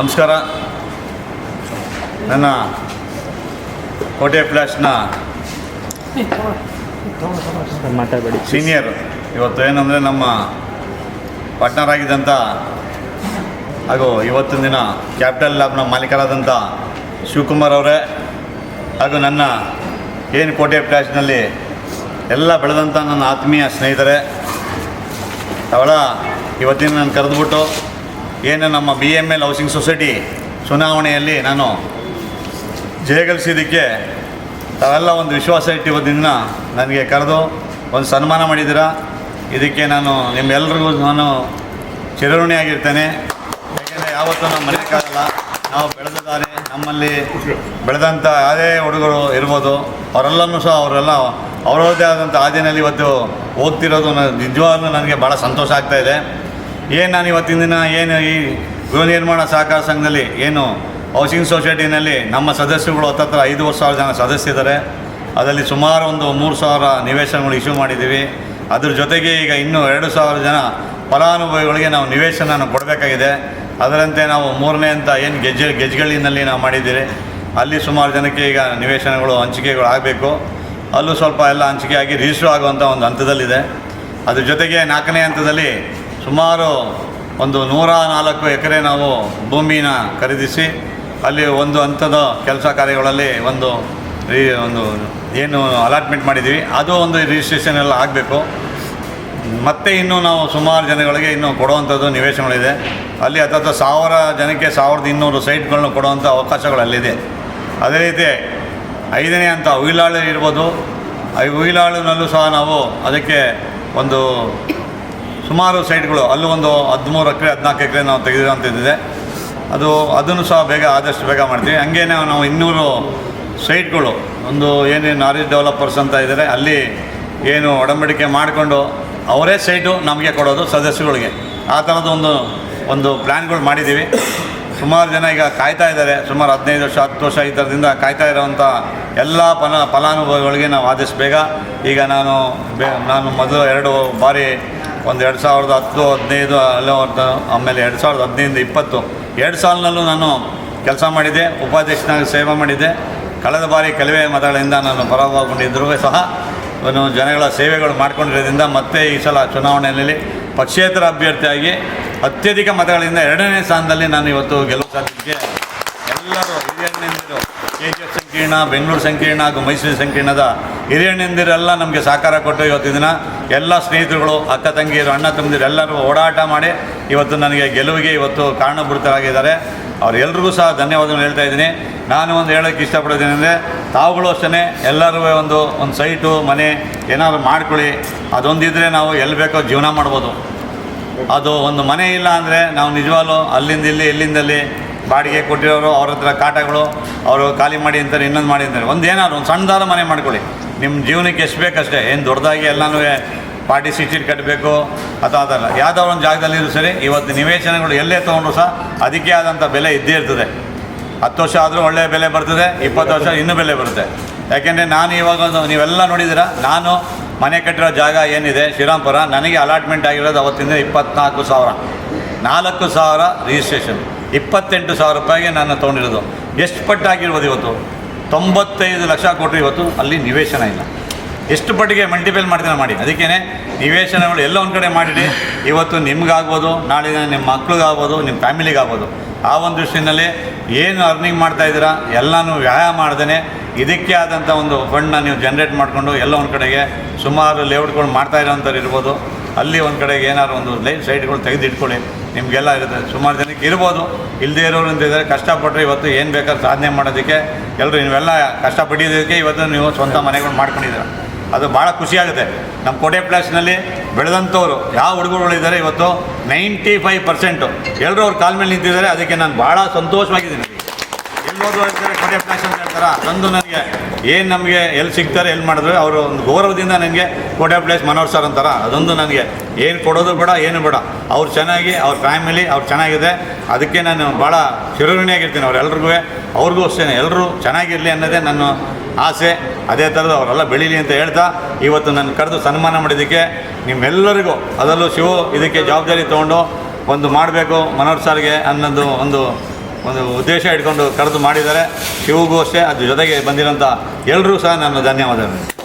ನಮಸ್ಕಾರ. ನನ್ನ ಕೋಟೆ ಫ್ಲಾಶ್ನ ಮಾತಾಡಬೇಡಿ. ಸೀನಿಯರ್ ಇವತ್ತು ಏನಂದರೆ ನಮ್ಮ ಪಾರ್ಟ್ನರ್ ಆಗಿದ್ದಂಥ ಹಾಗೂ ಇವತ್ತಿನ ದಿನ ಕ್ಯಾಪಿಟಲ್ ಲ್ಯಾಬ್ನ ಮಾಲೀಕರಾದಂಥ ಶಿವಕುಮಾರ್ ಅವರೇ ಹಾಗೂ ನನ್ನ ಏನು ಕೋಟೆ ಫ್ಲಾಶ್ನಲ್ಲಿ ಎಲ್ಲ ಬೆಳೆದಂಥ ನನ್ನ ಆತ್ಮೀಯ ಸ್ನೇಹಿತರೆ ಅವಳ ಇವತ್ತಿನ ನಾನು ಕರೆದುಬಿಟ್ಟು ಏನು ನಮ್ಮ B M L housing society ಚುನಾವಣೆಯಲ್ಲಿ ನಾನು ಜಯಗಳಿಸಿದ್ದಕ್ಕೆ ತಾವೆಲ್ಲ ಒಂದು ವಿಶ್ವಾಸ ಇಟ್ಟು ಇವತ್ತಿನ ನನಗೆ ಕರೆದು ಒಂದು ಸನ್ಮಾನ ಮಾಡಿದ್ದೀರಾ? ಇದಕ್ಕೆ ನಾನು ನಿಮ್ಮೆಲ್ಲರಿಗೂ ನಾನು ಚಿರಋಣಿಯಾಗಿರ್ತೇನೆ. ಯಾಕೆಂದರೆ ಯಾವತ್ತೂ ನಮ್ಮ ಮರೆಯೋಕ್ಕಾಗಲ್ಲ ನಾವು ಬೆಳೆದಿದ್ದಾರೆ. ನಮ್ಮಲ್ಲಿ ಬೆಳೆದಂಥ ಯಾವುದೇ ಹುಡುಗರು ಇರ್ಬೋದು. ಅವರೆಲ್ಲನೂ ಸಹ ಅವರೆಲ್ಲ ಅವರದೇ ಆದಂಥ ಹಾದಿನಲ್ಲಿ ಇವತ್ತು ಹೋಗ್ತಿರೋದು ನಿಜವಾಗ್ಲೂ ನನಗೆ ಭಾಳ ಸಂತೋಷ ಆಗ್ತಾಯಿದೆ ಏನು ನಾನು ಇವತ್ತಿನ ದಿನ ಏನು ಈ ಗೃಹ ನಿರ್ಮಾಣ ಸಹಕಾರ ಸಂಘದಲ್ಲಿ ಏನು ಹೌಸಿಂಗ್ ಸೊಸೈಟಿನಲ್ಲಿ ನಮ್ಮ ಸದಸ್ಯರುಗಳು ಹತ್ತತ್ರ ಐದು ಸಾವಿರ ಜನ ಸದಸ್ಯರಿದ್ದಾರೆ ಅದರಲ್ಲಿ ಸುಮಾರು ಒಂದು ಮೂರು ಸಾವಿರ ನಿವೇಶನಗಳು ಇಶ್ಯೂ ಮಾಡಿದ್ದೀವಿ. ಅದ್ರ ಜೊತೆಗೆ ಈಗ ಇನ್ನೂ ಎರಡು ಸಾವಿರ ಜನ ಫಲಾನುಭವಿಗಳಿಗೆ ನಾವು ನಿವೇಶನ ಕೊಡಬೇಕಾಗಿದೆ. ಅದರಂತೆ ನಾವು ಮೂರನೇ ಅಂತ ಏನು ಗೆಜ್ಜೆ ಗೆಜ್ಜೆಗಳಿನಲ್ಲಿ ನಾವು ಮಾಡಿದ್ದೀರಿ. ಅಲ್ಲಿ ಸುಮಾರು ಜನಕ್ಕೆ ಈಗ ನಿವೇಶನಗಳು, ಹಂಚಿಕೆಗಳು ಆಗಬೇಕು. ಅಲ್ಲೂ ಸ್ವಲ್ಪ ಎಲ್ಲ ಹಂಚಿಕೆ ಆಗಿ ರಿಜಿಸ್ಟ್ರ್ ಆಗುವಂಥ ಒಂದು ಹಂತದಲ್ಲಿದೆ. ಅದ್ರ ಜೊತೆಗೆ ನಾಲ್ಕನೇ ಹಂತದಲ್ಲಿ ಸುಮಾರು ಒಂದು ನೂರ ನಾಲ್ಕು ಎಕರೆ ನಾವು ಭೂಮಿನ ಖರೀದಿಸಿ, ಅಲ್ಲಿ ಒಂದು ಹಂತದ ಕೆಲಸ ಕಾರ್ಯಗಳಲ್ಲಿ ಒಂದು ರೀ, ಒಂದು ಏನು ಅಲಾಟ್ಮೆಂಟ್ ಮಾಡಿದ್ದೀವಿ. ಅದು ಒಂದು ರಿಜಿಸ್ಟ್ರೇಷನ್ ಎಲ್ಲ ಆಗಬೇಕು. ಮತ್ತೆ ಇನ್ನೂ ನಾವು ಸುಮಾರು ಜನಗಳಿಗೆ ಇನ್ನೂ ಕೊಡುವಂಥದ್ದು ನಿವೇಶನಗಳಿದೆ. ಅಲ್ಲಿ ಅಥವಾ ಸಾವಿರ ಜನಕ್ಕೆ ಸಾವಿರದ ಇನ್ನೂರು ಸೈಟ್ಗಳನ್ನ ಕೊಡುವಂಥ ಅವಕಾಶಗಳು ಅಲ್ಲಿದೆ ಅದೇ ರೀತಿ ಐದನೇ ಹಂತ ಉಯಿಲಾಳು ಇರ್ಬೋದು. ಉಯಿಲಾಳಿನಲ್ಲೂ ಸಹ ನಾವು ಅದಕ್ಕೆ ಒಂದು ಸುಮಾರು ಸೈಟ್ಗಳು, ಅಲ್ಲೂ ಒಂದು ಹದಿಮೂರು ಎಕರೆ, ಹದಿನಾಲ್ಕು ಎಕರೆ ನಾವು ತೆಗೆದಿರೋಂಥದ್ದಿದೆ ಅದು, ಅದನ್ನು ಸಹ ಬೇಗ, ಆದಷ್ಟು ಬೇಗ ಮಾಡ್ತೀವಿ. ಹಂಗೇ ನಾವು ಇನ್ನೂರು ಸೈಟ್ಗಳು, ಒಂದು ಏನೇನು ನಾಲೆಜ್ ಡೆವಲಪರ್ಸ್ ಅಂತ ಇದ್ದಾರೆ, ಅಲ್ಲಿ ಏನು ಒಡಂಬಡಿಕೆ ಮಾಡಿಕೊಂಡು ಅವರೇ ಸೈಟು ನಮಗೆ ಕೊಡೋದು ಸದಸ್ಯಗಳಿಗೆ ಆ ಥರದ ಒಂದು ಒಂದು ಪ್ಲ್ಯಾನ್ಗಳು ಮಾಡಿದ್ದೀವಿ. ಸುಮಾರು ಜನ ಈಗ ಕಾಯ್ತಾ ಇದ್ದಾರೆ. ಸುಮಾರು ಹದಿನೈದು ವರ್ಷ, ಹತ್ತು ವರ್ಷ ಈ ಥರದಿಂದ ಕಾಯ್ತಾ ಇರೋವಂಥ ಎಲ್ಲ ಫಲ ಫಲಾನುಭವಿಗಳಿಗೆ ನಾವು ಆದಷ್ಟು ಬೇಗ, ಈಗ ನಾನು ಬೇ, ನಾನು ಮೊದಲು ಎರಡು ಬಾರಿ ಒಂದು ಎರಡು ಸಾವಿರದ ಹತ್ತು, ಹದಿನೈದು, ಅಲ್ಲ ಆಮೇಲೆ ಎರಡು ಸಾವಿರದ ಹದಿನೈದು ಇಪ್ಪತ್ತು. ಎರಡು ಸಾಲಿನಲ್ಲೂ ನಾನು ಕೆಲಸ ಮಾಡಿದ್ದೆ, ಉಪಾಧ್ಯಕ್ಷನಾಗಿ ಸೇವೆ ಮಾಡಿದ್ದೆ. ಕಳೆದ ಬಾರಿ ಕೆಲವೇ ಮತಗಳಿಂದ ನಾನು ಪರವಾಗಿದ್ದರೂ ಸಹ, ನಾನು ಜನಗಳ ಸೇವೆಗಳು ಮಾಡಿಕೊಂಡಿರೋದ್ರಿಂದ ಮತ್ತೆ ಈ ಸಲ ಚುನಾವಣೆಯಲ್ಲಿ ಪಕ್ಷೇತರ ಅಭ್ಯರ್ಥಿಯಾಗಿ ಅತ್ಯಧಿಕ ಮತಗಳಿಂದ ಎರಡನೇ ಸ್ಥಾನದಲ್ಲಿ ನಾನು ಇವತ್ತು ಗೆಲುವು ಸಾಧ್ಯಕ್ಕೆ ಎಲ್ಲರೂ ಹಿರಿಯರು ಕೆ. G F. ಸಂಕೀರ್ಣ, ಬೆಂಗಳೂರು ಸಂಕೀರ್ಣ ಹಾಗೂ ಮೈಸೂರು ಸಂಕೀರ್ಣದ ಹಿರಿಯಣ್ಣಂದಿರೆಲ್ಲ ನಮಗೆ ಸಹಕಾರ ಕೊಟ್ಟು ಇವತ್ತಿನ ದಿನ ಎಲ್ಲ ಸ್ನೇಹಿತರುಗಳು, ಅಕ್ಕ ತಂಗಿಯರು, ಅಣ್ಣ ತಮ್ಮದಿರು ಎಲ್ಲರೂ ಓಡಾಟ ಮಾಡಿ ಇವತ್ತು ನನಗೆ ಗೆಲುವಿಗೆ ಇವತ್ತು ಕಾರಣಭೂತರಾಗಿದ್ದಾರೆ. ಅವರೆಲ್ಲರಿಗೂ ಸಹ ಧನ್ಯವಾದಗಳು ಹೇಳ್ತಾ ಇದ್ದೀನಿ. ನಾನು ಒಂದು ಹೇಳೋಕ್ಕೆ ಇಷ್ಟಪಡೋದೇನೆಂದರೆ ತಾವುಗಳು ಅಷ್ಟೇ ಎಲ್ಲರೂ ಒಂದು ಒಂದು ಸೈಟು, ಮನೆ ಏನಾದರೂ ಮಾಡ್ಕೊಳ್ಳಿ. ಅದೊಂದಿದ್ರೆ ನಾವು ಎಲ್ಲಿ ಬೇಕೋ ಜೀವನ ಮಾಡ್ಬೋದು. ಅದು ಒಂದು ಮನೆ ಇಲ್ಲ ಅಂದರೆ ನಾವು ನಿಜವಾಗ್ಲೂ ಅಲ್ಲಿಂದ ಇಲ್ಲಿ ಎಲ್ಲಿಂದಲ್ಲಿ ಬಾಡಿಗೆ ಕೊಟ್ಟಿರೋರು, ಅವ್ರ ಹತ್ರ ಕಾಟಗಳು, ಅವರು ಖಾಲಿ ಮಾಡಿ ಅಂತಾರೆ, ಇನ್ನೊಂದು ಮಾಡಿ ಅಂತಾರೆ. ಒಂದು ಏನಾದ್ರು ಒಂದು ಸಣ್ಣದಾದ ಮನೆ ಮಾಡ್ಕೊಳ್ಳಿ. ನಿಮ್ಮ ಜೀವನಕ್ಕೆ ಎಷ್ಟು ಬೇಕಷ್ಟೇ, ಏನು ದೊಡ್ಡದಾಗಿ ಎಲ್ಲನೂ ಪಾರ್ಟಿ ಸೀಟ್ ಕಟ್ಟಬೇಕು ಅಥವಾ ಅದಲ್ಲ. ಯಾವುದಾದ್ರು ಒಂದು ಜಾಗದಲ್ಲಿದ್ರು ಸರಿ, ಇವತ್ತು ನಿವೇಶನಗಳು ಎಲ್ಲೇ ತೊಗೊಂಡ್ರು ಸಹ ಅದಕ್ಕೆ ಆದಂಥ ಬೆಲೆ ಇದ್ದೇ ಇರ್ತದೆ. ಹತ್ತು ವರ್ಷ ಆದರೂ ಒಳ್ಳೆಯ ಬೆಲೆ ಬರ್ತದೆ, ಇಪ್ಪತ್ತು ವರ್ಷ ಇನ್ನೂ ಬೆಲೆ ಬರುತ್ತೆ. ಯಾಕೆಂದರೆ ನಾನು ಇವಾಗ ಒಂದು ನೀವೆಲ್ಲ ನೋಡಿದಿರ ನಾನು ಮನೆ ಕಟ್ಟಿರೋ ಜಾಗ ಏನಿದೆ ಶ್ರೀರಾಮ್ಪುರ ನನಗೆ ಅಲಾಟ್ಮೆಂಟ್ ಆಗಿರೋದು ಅವತ್ತಿಂದ ಇಪ್ಪತ್ನಾಲ್ಕು ಸಾವಿರ. ನಾಲ್ಕು ಸಾವಿರ ರಿಜಿಸ್ಟ್ರೇಷನ್ ಇಪ್ಪತ್ತೆಂಟು ಸಾವಿರ ರೂಪಾಯಿಗೆ ನಾನು ತೊಗೊಂಡಿರೋದು. ಎಷ್ಟು ಪಟ್ಟಾಗಿರ್ಬೋದು ಇವತ್ತು? ತೊಂಬತ್ತೈದು ಲಕ್ಷ ಕೊಟ್ಟರು ಇವತ್ತು ಅಲ್ಲಿ ನಿವೇಶನ ಇಲ್ಲ. ಎಷ್ಟು ಪಟ್ಟಿಗೆ ಮಲ್ಟಿಪಲ್ ಮಾಡ್ತೀನಿ ಮಾಡಿ. ಅದಕ್ಕೇ ನಿವೇಶನಗಳು ಎಲ್ಲ ಒಂದು ಕಡೆ ಮಾಡಿಡಿ. ಇವತ್ತು ನಿಮ್ಗಾಗ್ಬೋದು, ನಾಳೆ ನಿಮ್ಮ ಮಕ್ಳಿಗಾಗ್ಬೋದು ನಿಮ್ಮ ಫ್ಯಾಮಿಲಿಗಾಗ್ಬೋದು. ಆ ಒಂದು ದೃಷ್ಟಿನಲ್ಲಿ ಏನು ಅರ್ನಿಂಗ್ ಮಾಡ್ತಾ ಇದ್ದೀರಾ, ಎಲ್ಲನೂ ವ್ಯಾಯಾಮ ಮಾಡ್ದೇ ಇದಕ್ಕೆ ಆದಂಥ ಒಂದು ಫಂಡ್ನ ನೀವು ಜನ್ರೇಟ್ ಮಾಡಿಕೊಂಡು ಎಲ್ಲ ಒಂದು ಕಡೆಗೆ ಸುಮಾರು ಲೇಔಟ್ಗಳು ಮಾಡ್ತಾ ಇರೋಂಥವ್ರು ಇರ್ಬೋದು. ಅಲ್ಲಿ ಒಂದು ಕಡೆಗೆ ಏನಾದ್ರು ಒಂದು ಲೈಫ್ ಸೈಟ್ಗಳು ತೆಗೆದಿಟ್ಕೊಳ್ಳಿ. ನಿಮಗೆಲ್ಲ ಇರುತ್ತೆ ಸುಮಾರು ಜನಕ್ಕೆ ಇರ್ಬೋದು. ಇಲ್ಲದೇ ಇರೋರು ಅಂತ ಇದ್ದಾರೆ. ಕಷ್ಟಪಟ್ಟರೆ ಇವತ್ತು ಏನು ಬೇಕಾದ್ರೂ ಸಾಧನೆ ಮಾಡೋದಕ್ಕೆ ಎಲ್ಲರೂ ನೀವೆಲ್ಲ ಕಷ್ಟಪಟ್ಟಿದ್ದಕ್ಕೆ ಇವತ್ತು ನೀವು ಸ್ವಂತ ಮನೆಗಳು ಮಾಡ್ಕೊಂಡಿದ್ದೀರ. ಅದು ಭಾಳ ಖುಷಿಯಾಗುತ್ತೆ ನಮ್ಮ ಕೋಟೆ ಪ್ಲಾಸ್ನಲ್ಲಿ ಬೆಳೆದಂಥವ್ರು, ಯಾವ ಹುಡುಗರುಗಳಿದ್ದಾರೆ ಇವತ್ತು? Ninety five percent. ಎಲ್ಲರೂ ಅವ್ರ ಕಾಲ ಮೇಲೆ ನಿಂತಿದ್ದಾರೆ. ಅದಕ್ಕೆ ನಾನು ಭಾಳ ಸಂತೋಷವಾಗಿದ್ದೀನಿ. ಎಲ್ಲೋದ್ರು ಹೇಳ್ತಾರೆ ಕಡೆ ಫ್ಲಾಶ್ ಹೇಳ್ತಾರ? ತಂದು ನನಗೆ. ಏನು ನಮಗೆ ಎಲ್ಲಿ ಸಿಗ್ತಾರೆ ಎಲ್ಲಿ ಮಾಡಿದ್ರು, ಅವರು ಒಂದು ಗೌರವದಿಂದ ನನಗೆ ಕೋಟೆ ಪ್ಲೇಸ್ ಮನೋಹರ್ ಸರ್ ಅಂತಾರ. ಅದೊಂದು ನನಗೆ. ಏನು ಕೊಡೋದು ಬೇಡ, ಏನು ಬೇಡ. ಅವ್ರು ಚೆನ್ನಾಗಿ, ಅವ್ರ ಫ್ಯಾಮಿಲಿ ಅವ್ರು ಚೆನ್ನಾಗಿದೆ. ಅದಕ್ಕೆ ನಾನು ಭಾಳ ಚಿರಋಣಿಯಾಗಿರ್ತೀನಿ ಅವರೆಲ್ರಿಗೂ ಅವ್ರಿಗೂ ಅಷ್ಟೇ ಎಲ್ಲರೂ ಚೆನ್ನಾಗಿರಲಿ ಅನ್ನೋದೇ ನನ್ನ ಆಸೆ. ಅದೇ ಥರದ ಅವರೆಲ್ಲ ಬೆಳೀಲಿ ಅಂತ ಹೇಳ್ತಾ, ಇವತ್ತು ನನ್ನ ಕರೆದು ಸನ್ಮಾನ ಮಾಡಿದ್ದಕ್ಕೆ ನಿಮ್ಮೆಲ್ಲರಿಗೂ, ಅದರಲ್ಲೂ ಶಿವ ಇದಕ್ಕೆ ಜವಾಬ್ದಾರಿ ತೊಗೊಂಡು ಒಂದು ಮಾಡಬೇಕು ಮನೋಹರ್ ಸರ್ಗೆ ಅನ್ನೋದು ಒಂದು ಒಂದು ಉದ್ದೇಶ ಇಟ್ಕೊಂಡು ಕರೆದು ಮಾಡಿದ್ದಾರೆ. ಶಿವಗೂ ಅಷ್ಟೇ ಅದ್ರ ಜೊತೆಗೆ ಬಂದಿರೋಂಥ ಎಲ್ಲರೂ ಸಹ ನನ್ನ ಧನ್ಯವಾದಗಳು.